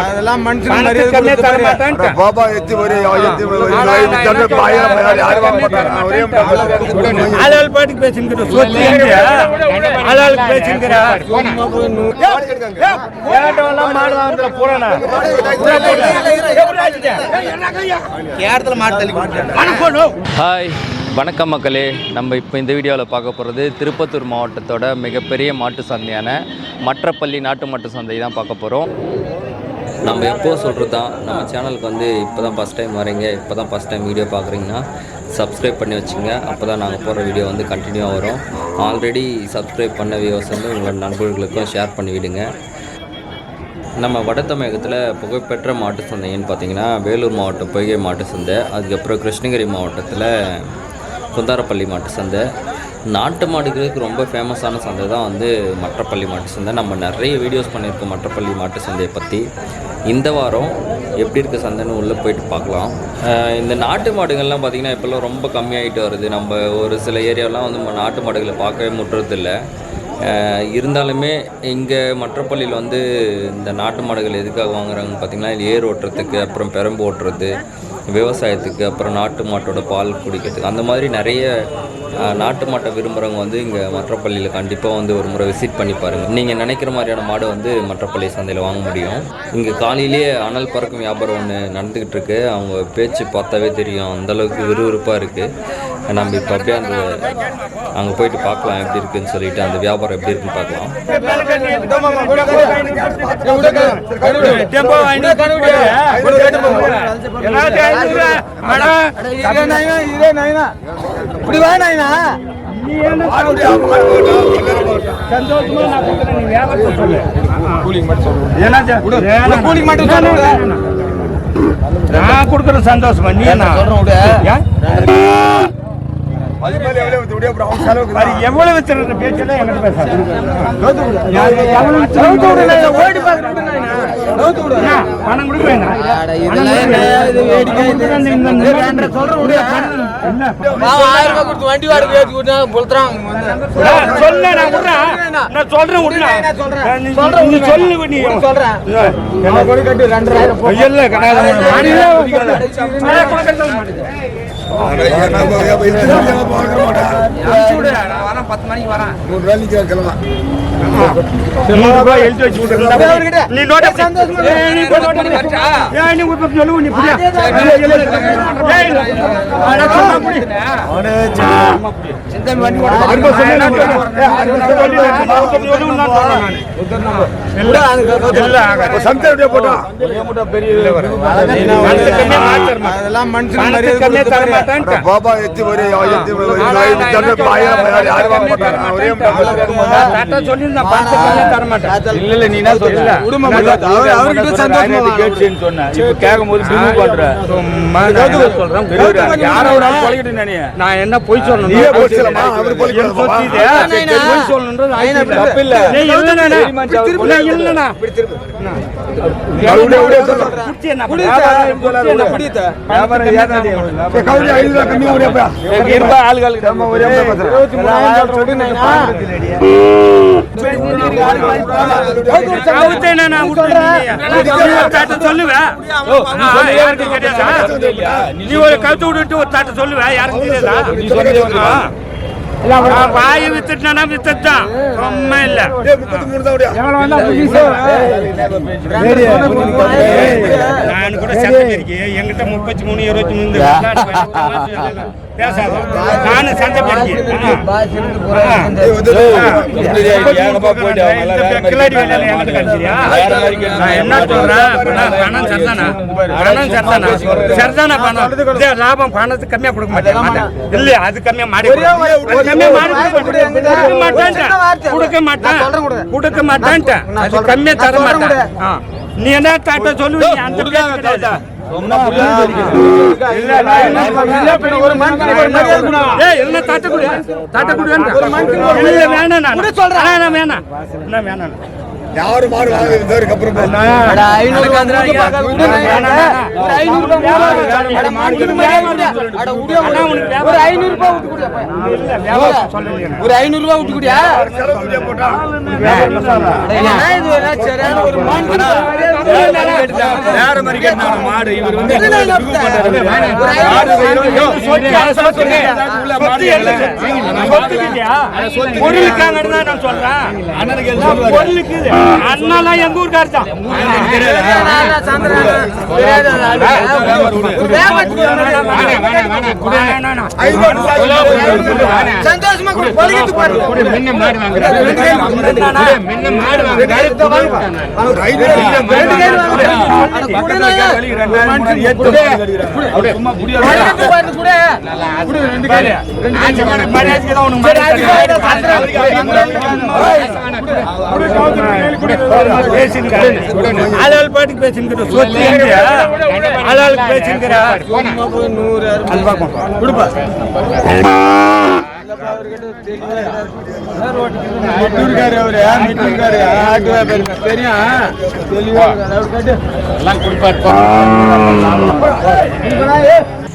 அதெல்லாம் மனுஷன். பாபா எத்தி ஒரு ஆளாள் பாட்டுக்கு சொத்து? ஆளாளுக்கு போறானா ஹாய் வணக்கம் மக்களே. நம்ம இப்போ இந்த வீடியோவில் பார்க்க போகிறது திருப்பத்தூர் மாவட்டத்தோட மிகப்பெரிய மாட்டு சந்தையான மற்றப்பள்ளி நாட்டு மாட்டு சந்தை தான் பார்க்க போகிறோம் நம்ம எப்போ சொல்கிறது தான் நம்ம சேனலுக்கு வந்து இப்போ தான் ஃபஸ்ட் டைம் வரீங்க இப்போ தான் ஃபஸ்ட் டைம் வீடியோ பார்க்குறீங்கன்னா சப்ஸ்கிரைப் பண்ணி வச்சுங்க அப்போ தான் நாங்கள் போகிற வீடியோ வந்து கண்டினியூவாக வரும். ஆல்ரெடி சப்ஸ்கிரைப் பண்ண வியூஸ் வந்து உங்களோட நண்பர்களுக்கும் ஷேர் பண்ணி விடுங்க. நம்ம வட தமிழகத்தில் புகழ்பெற்ற மாட்டு சந்தைன்னு பார்த்தீங்கன்னா வேலூர் மாவட்டம் பொய்கை மாட்டு சந்தை அதுக்கப்புறம் கிருஷ்ணகிரி மாவட்டத்தில் குந்தாரப்பள்ளி மாட்டு சந்தை. நாட்டு மாடுகளுக்கு ரொம்ப ஃபேமஸான சந்தை தான் வந்து மற்றப்பள்ளி மாட்டு சந்தை. நம்ம நிறைய வீடியோஸ் பண்ணியிருக்கோம் மற்றப்பள்ளி மாட்டு சந்தையை பற்றி இந்த வாரம் எப்படி இருக்க சந்தைன்னு உள்ளே போயிட்டு பார்க்கலாம். இந்த நாட்டு மாடுகள்லாம் பார்த்திங்கன்னா இப்போல்லாம் ரொம்ப கம்மியாயிட்டு வருது. நம்ம ஒரு சில ஏரியாலாம் வந்து நம்ம நாட்டு மாடுகளை பார்க்கவே முட்டுறதில்ல. இருந்தாலுமே இங்கே மற்றப்பள்ளியில் வந்து இந்த நாட்டு மாடுகள் எதுக்காக வாங்குறாங்கன்னு பார்த்தீங்கன்னா ஏர் ஓட்டுறதுக்கு அப்புறம் பெரம்பு ஓட்டுறது விவசாயத்துக்கு அப்புறம் நாட்டு மாட்டோட பால் குடிக்கிறதுக்கு. அந்த மாதிரி நிறைய நாட்டு மாட்டை விரும்புகிறவங்க வந்து இங்கே மற்றப்பள்ளியில் கண்டிப்பாக வந்து ஒரு முறை விசிட் பண்ணி பாருங்கள் நீங்கள் நினைக்கிற மாதிரியான மாடு வந்து மற்றப்பள்ளி சந்தையில் வாங்க முடியும். இங்கே காலையிலேயே அனல் பறக்கும் வியாபாரம் ஒன்று நடந்துக்கிட்டு இருக்கு. அவங்க பேச்சு பார்த்தாவே தெரியும். அந்தளவுக்கு விறுவிறுப்பாக இருக்குது நம்ம இப்போ அப்படியே அந்த அங்கே போயிட்டு பார்க்கலாம் எப்படி இருக்குன்னு சொல்லிட்டு அந்த வியாபாரம் எப்படி இருக்குன்னு பார்க்கலாம். கூலிக்கு மட்டும். நான் கொடுக்குற சந்தோஷமா நீ என்ன? எவ்வளவு பேச்செல்லாம் என்கிட்ட பேசாத. எவ்வளவு வச்சிருந்த ஓடி என்ன? பணம் கொடுக்குறேன் வண்டி புலத்துறான் சொல்ல நான் நீ என்ன நீ போய். ஏய், நீ போய். இல்ல, கம்மியா தர மாட்டேன்ட்டேன். பாபா எத்தி ஒரு எத்தி ஒரு தன்னை பாயிரம் பாயிரம் யாரும் வாங்க மாட்டாங்க ஒரே டாட்டா சொல்லியிருந்தேன், மனசு கம்மியா தர மாட்டேன். இல்ல இல்ல நீ என்ன சொல்ற குடும்பம் நான் என்ன சொல்றேன், நினைய நான் என்ன பொய் சொல்லணும் நீயே பொய் சொல்லலாமா? அவரு பொய் நாயனா. பொய் சொல்லணுன்றது ஆயிடுச்சு இல்ல. தப்பு இல்ல. நீ சொல்லு. என்ன ரூபா கம்மி ஒரே இருப்பா ஆளுகளுக்கு நம்ம ஒரே அவுத்தேனா நான் விட்டுருந்தீங்க. நீ ஒரு சொல்லுவேன். ஆ, யாருக்கும் தெரியாதா? நீ ஒரு விட்டுட்டு ஒரு தாட்டை சொல்லுவேன் யாருக்கும் தெரியாதா ஆ. ஆ, வாய் வித்துட்டானா வித்துட்டான் சும்மா இல்ல முப்பத்தி மூணு தான் ஒரே நான் கூட சந்தை பெருக்கி முப்பத்தி மூணு இருபத்தி மூணு பேசாத நானும்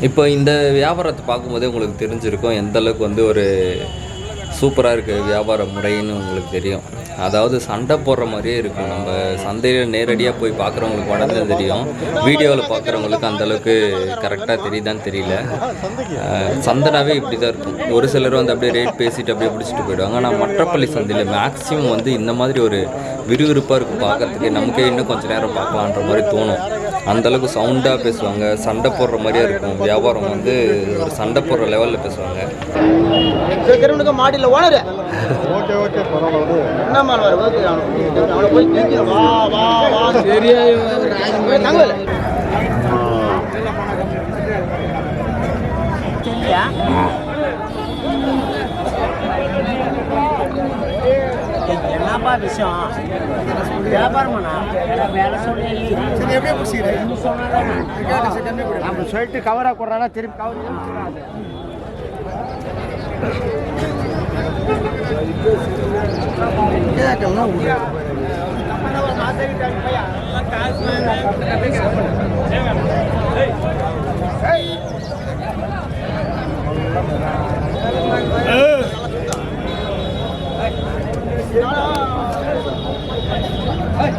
இப்போ இந்த வியாபாரத்தை பார்க்கும்போதே உங்களுக்கு தெரிஞ்சிருக்கும் எந்த அளவுக்கு வந்து ஒரு சூப்பராக இருக்குது வியாபார முறைன்னு உங்களுக்கு தெரியும். அதாவது சண்டை போடுற மாதிரியே இருக்கும். நம்ம சந்தையில் நேரடியாக போய் பார்க்குறவங்களுக்கு மட்டும்தான் தெரியும். வீடியோவில் பார்க்குறவங்களுக்கு அந்தளவுக்கு கரெக்டாக தெரியுதான்னு தெரியல. சந்தனாவே இப்படி தான் இருக்கும். ஒரு சிலர் வந்து அப்படியே ரேட் பேசிட்டு அப்படியே பிடிச்சிட்டு போயிடுவாங்க. ஆனால் மற்றப்பள்ளி சந்தையில் மேக்ஸிமம் வந்து இந்த மாதிரி ஒரு விறுவிறுப்பாக இருக்கும் பார்க்குறதுக்கு நமக்கே இன்னும் கொஞ்சம் நேரம் பார்க்கலான்ற மாதிரி தோணும். கொடு? தாட்ட கொடு வேண்டாம். இல்ல, வேணாம் நான். ஆ, நான் வேணாம். நான் வேணாம். யாரும் மாடு வாங்குறது அப்புறம் போ. அட, ஐநூறு ரூபா கொடுத்து பார்க்காத, விடுங்க. ஒரு ஐநூறு ரூபா கொடுத்து பார்க்காத. அட, மாட்டுக்கு மரியாதை கொடுங்க. அட, விடுங்க, ஒரு- ஒரு ஐநூறு ரூபா விட்டு குடியா, பையன். ஒரு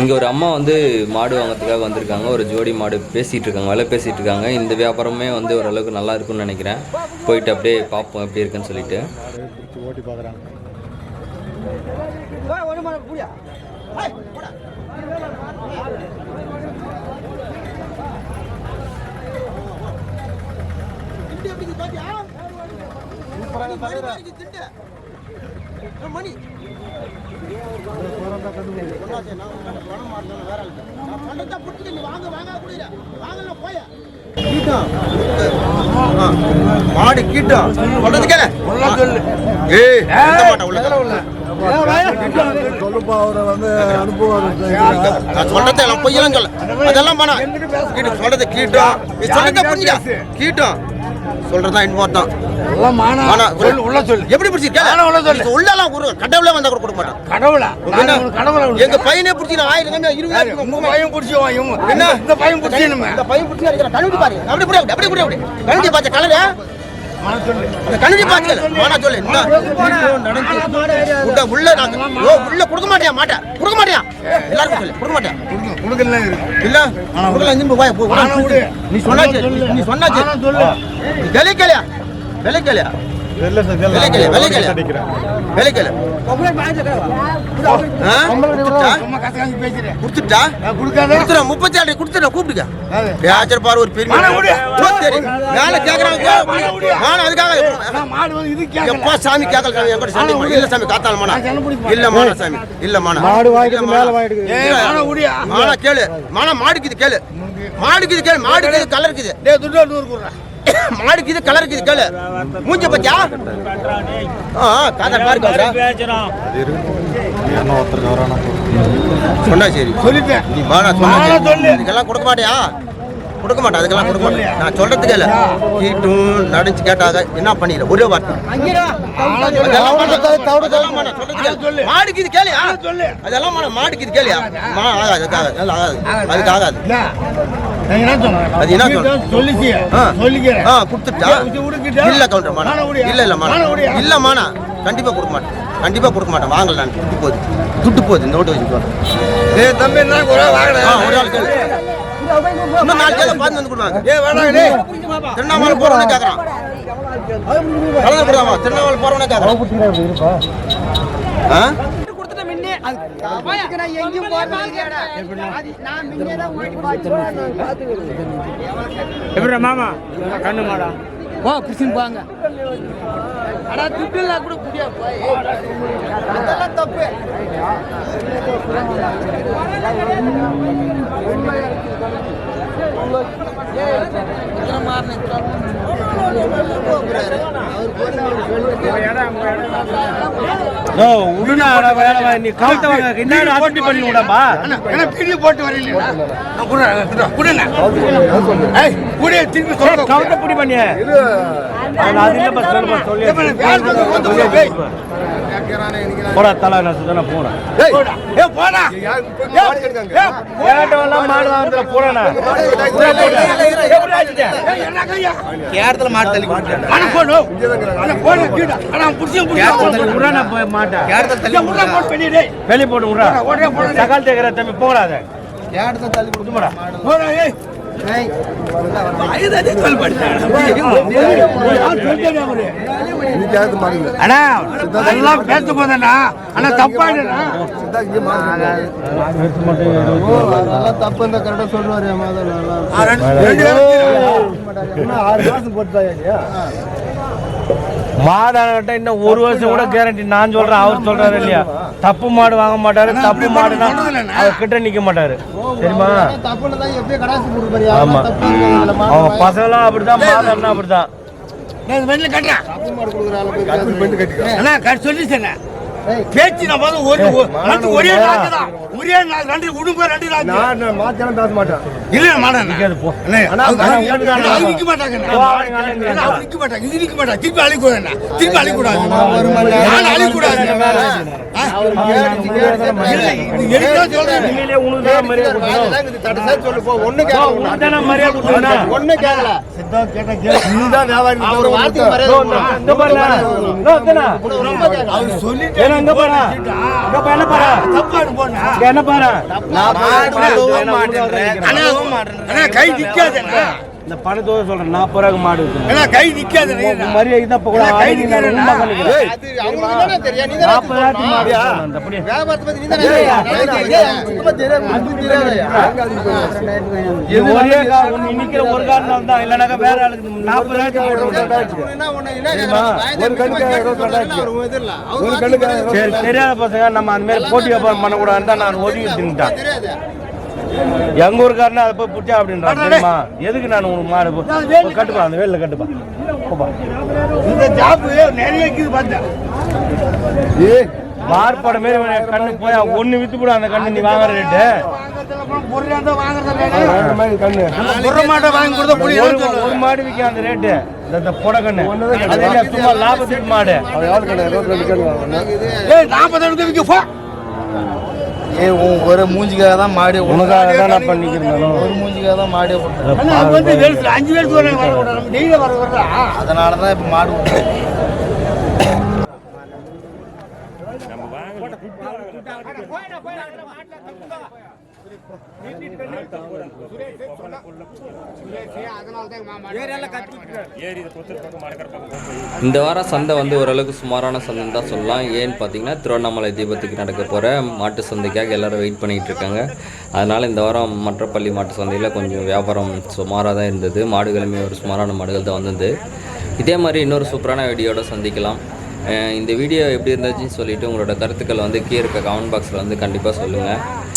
இங்கே ஒரு அம்மா வந்து மாடு வாங்கிறதுக்காக வந்திருக்காங்க. ஒரு ஜோடி மாடு பேசிகிட்டு இருக்காங்க வேலை பேசிகிட்டு இருக்காங்க இந்த வியாபாரமே வந்து ஓரளவுக்கு நல்லா இருக்கும்னு நினைக்கிறேன். போயிட்டு அப்படியே பார்ப்போம் எப்படி இருக்குன்னு சொல்லிட்டு. ஓட்டி பார்க்குறாங்க மாடு புடியா போடா மணி மாடு கீட்டம் சொல்றது கேள ஏய் எந்த மாட்டை உள்ள? தள்ள. சொல்லுப்பா அவரை வந்து அனுப்புவார் நான் சொல்றதை எல்லாம் பொய்யெல்லாம் சொல்ல அதெல்லாம் கீட்டம் சொல்றது கீட்டம் நீ சொல்றதை புரிஞ்சுக்க. கீட்டம் சொல்றதா இம்பார்ட்டன் ஆனா உள்ள சொல்லு. எப்படி பிடிச்சி உள்ள சொல்லு. உள்ளலாம் ஒரு கடவுளே வந்தா கூட கொடுக்க மாட்டான். கடவுளா? கடவுளா எங்க பையனை பிடிச்சி நான் ஆயிரம் இருபதாயிரம் உங்க பையன் என்ன? இந்த பையன் இந்த பையன் பிடிச்சி கழுவி பாரு அப்படி புடி அப்படி புடி அப்படி கழுவி பார்த்த கலரு அந்த கழுவி பார்க்கல மானா சொல்லு. நடந்து உள்ள நாங்க. ஓ உள்ள கொடுக்க மாட்டியா மாட்டேன் கொடுக்க மாட்டியா? எல்லாருக்கும் சொல்லு. கொடுக்க மாட்டேன் கொடுக்கல இல்ல? கொடுக்கல இந்த போய் நீ சொன்னாச்சு. நீ சொன்னாச்சு. நீ விலை மாடுக்குது கேளு. மாடுக்குது கேளு. மாடுக்குது கலர் மாடுக்கு இது கலருக்கு இது கேளு. மூஞ்ச பத்தியா? ஆ காதல் பாருங்க சொன்னா சரி. சொல்லிட்டேன். நீ வா நான் சொல்றேன் இதுக்கெல்லாம் கொடுக்க மாட்டியா? கொடுக்க மாட்டேன் அதுக்கெல்லாம் கொடுக்க மாட்டேன் நான் சொல்றதுக்கு இல்ல கீட்டும் நடிச்சு கேட்டாக என்ன பண்ணிடுற ஒரே வார்த்தை. மாடுக்கு இது கேளியா சொல்லு. அதெல்லாம். மாடுக்கு இது கேளியா மா ஆகாது அதுக்கு ஆகாது. அதுக்கு ஆகாது. அது என்ன. சொல்லிக்கிறேன். ஆ கொடுத்துட்டா? இல்ல கவுண்டர் உடையா? இல்ல இல்ல உடையா? இல்ல மானா. கண்டிப்பா கொடுக்க மாட்டேன். கண்டிப்பா கொடுக்க மாட்டேன். வாங்கல நான். துட்டு போகுது. துட்டு போகுது. இந்த ஓட்டு வச்சுக்கோ ஏய் தம்பி என்ன? ஒரு ஆள் கேளு. இன்னும் நாலு கேளு பார்த்து வந்து கொடுவாங்க ஏய் வேணாங்க டேய் திருவண்ணாமலை போறவனே கேக்குறான். கலந்து திருவண்ணாமலை போறவனே கேக்குறான். ஆ? எப்படி மாமா கண்ணு மாடா ஓ உடுனா வேலை வா, நீ கவுத்த வாங்க என்ன போட்டி பண்ணி விடப்பா என்ன வீடியோ போட்டு வரீங்க நான் குடுறேன் குடுறேன் ஏய் குடிய திருப்பி சொல்ல கவுத்த புடி பண்ணி அது இல்ல சொல்லி போடா தலை நான் சுத்தன போடா. மாடு வாங்குற மாட்டு தள்ளி போடு. போடு. புடிச்சு புடிச்சு. நான் போய் டேய் வெளிய போடு சகால் தம்பி போடாத கேரளத்துல தள்ளி கொடுத்து போடா போடா ஏய். அண்ணா அதெல்லாம் பேச போதண்ணா அண்ணா தப்பாயிடுண்ணா. தப்பு இந்த கரெக்டா சொல்லுவாரு மாடாட்ட இன்னும் ஒரு வருஷம் கூட கேரண்டி நான் சொல்றேன் அவர் சொல்றாரு இல்லையா? தப்பு மாடு வாங்க மாட்டாரு தப்பு மாடுனா அவர் கிட்ட நிக்க மாட்டாரு. தெரியுமா? ஆமா. அவங்க பசங்களாம் அப்படிதான் மாடம்னா அப்படிதான். அண்ணா கட் சொல்லிச்சேண்ணே பேச்சு போதும் ஒரு அடுத்து ஒரே நாக்கு தான். ஒரே நாக்கு. ரெண்டு உடுப்பு ரெண்டு நாக்கு. நான் மாத்தியாலும் பேச மாட்டேன்? இல்ல மாடா நிக்காது போ. அண்ணே அது நிக்க மாட்டாங்க. நிக்க மாட்டாங்க. இது நிக்க மாட்டாங்க. திருப்பி அழிக்க கூடாது திருப்பி அழிக்க கூடாது நான் அழிக்க கூடாது இல்ல, இது எதுக்குதான் சொல்றேன்? நீங்களே உனக்கு தான் மரியாதை கொடுக்கணும். சொல்லு போ. ஒண்ணு போ, உனக்கு தானே மரியாதை கொடுக்கணும். ஒண்ணு கேட்கல. நீதான் வியாபாரி இங்க பாரு. இங்க பாரு, என்ன பாரு? இங்க என்ன பாரு? அண்ணா, அண்ணா, கை நிக்காதேண்ணா. இந்த பணத்தோட சொல்றேன் நாற்பது ரூபாய்க்கு மாடு இருக்கு. கை நிக்காது மரியாதை தான். இப்ப கூட கை நிக்காது நாற்பது ரூபாய்க்கு மாடு ஒரே நிக்கிற ஒரு காரணம் தான் இல்லைனாக்கா வேற ஆளுக்கு நாற்பது ரூபாய்க்கு சரி தெரியாத பசங்க நம்ம அந்த மாதிரி போட்டி வியாபாரம் பண்ணக்கூடாதுன்னு தான் நான் ஒதுக்கி தின்னுட்டேன் எங்க ஊருக்காரனா அதை போய் புட்டியா அப்படின்றான் தெரியுமா? எதுக்கு நான் உனக்கு மாடு கட்டுப்பா அந்த வேலில் கட்டுப்பா. இந்த ஜாப்பு நிறைய இருக்குது பார்த்தேன். மார்பாடு மாரி கண்ணு போய் ஒண்ணு வித்து கூட அந்த கண்ணு நீ வாங்குற ரேட்டு ஒரு ஒரு மாடு விற்க அந்த ரேட்டு இந்த- புட கண்ணு. சும்மா லாபத்துக்கு மாடு. ஒரு மூஞ்சிக்காக தான் மாடி உனக்காக தான் நான் பண்ணிக்கிறேன் ஒரு மூஞ்சிக்காக தான் மாடி அஞ்சு பேருக்கு அதனால தான் இப்போ மாடு இந்த வாரம் சந்தை வந்து ஓரளவுக்கு சுமாரான சந்தைன்னு தான் சொல்லலாம். ஏன்னு பார்த்தீங்கன்னா திருவண்ணாமலை தீபத்துக்கு நடக்க போகிற மாட்டு சந்தைக்காக எல்லாரும் வெயிட் பண்ணிகிட்டு இருக்காங்க. அதனால் இந்த வாரம் மற்றப்பள்ளி மாட்டு சந்தையில் கொஞ்சம் வியாபாரம் சுமாராக தான் இருந்தது. மாடுகளுமே ஒரு சுமாரான மாடுகள் தான் வந்தது. இதே மாதிரி இன்னொரு சூப்பரான வீடியோட சந்திக்கலாம். இந்த வீடியோ எப்படி இருந்துச்சுன்னு சொல்லிவிட்டு உங்களோட கருத்துக்கள் வந்து கீழே இருக்க கமெண்ட் பாக்ஸில் வந்து கண்டிப்பாக சொல்லுங்கள்